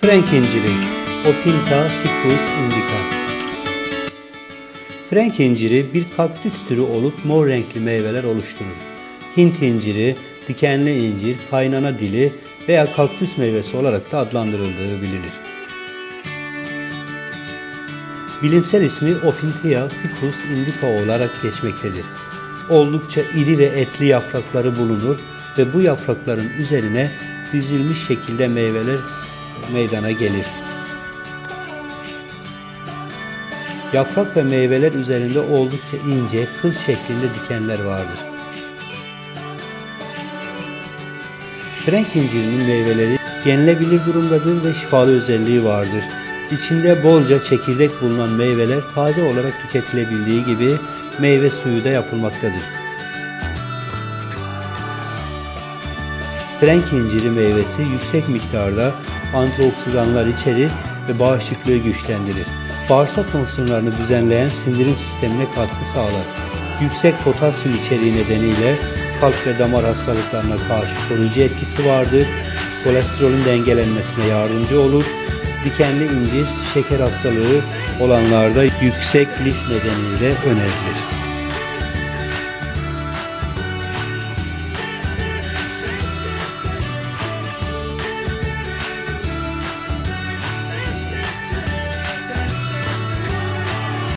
Frank inciri Opinta ficus indica Frank inciri bir kaktüs türü olup mor renkli meyveler oluşturur. Hint inciri, dikenli incir, kaynana dili veya kaktüs meyvesi olarak da adlandırıldığı bilinir. Bilimsel ismi Opuntia ficus indica olarak geçmektedir. Oldukça iri ve etli yaprakları bulunur ve bu yaprakların üzerine dizilmiş şekilde meyveler meydana gelir. Yaprak ve meyveler üzerinde oldukça ince, kıl şeklinde dikenler vardır. Frank incirinin meyveleri yenilebilir durumdadır ve şifalı özelliği vardır. İçinde bolca çekirdek bulunan meyveler taze olarak tüketilebildiği gibi meyve suyu da yapılmaktadır. Frank inciri meyvesi yüksek miktarda antioksidanlar içerir ve bağışıklığı güçlendirir. Bağırsak fonksiyonlarını düzenleyen sindirim sistemine katkı sağlar. Yüksek potasyum içeriği nedeniyle kalp ve damar hastalıklarına karşı koruyucu etkisi vardır. Kolesterolün dengelenmesine yardımcı olur. Dikenli incir şeker hastalığı olanlarda yüksek lif nedeniyle önerilir.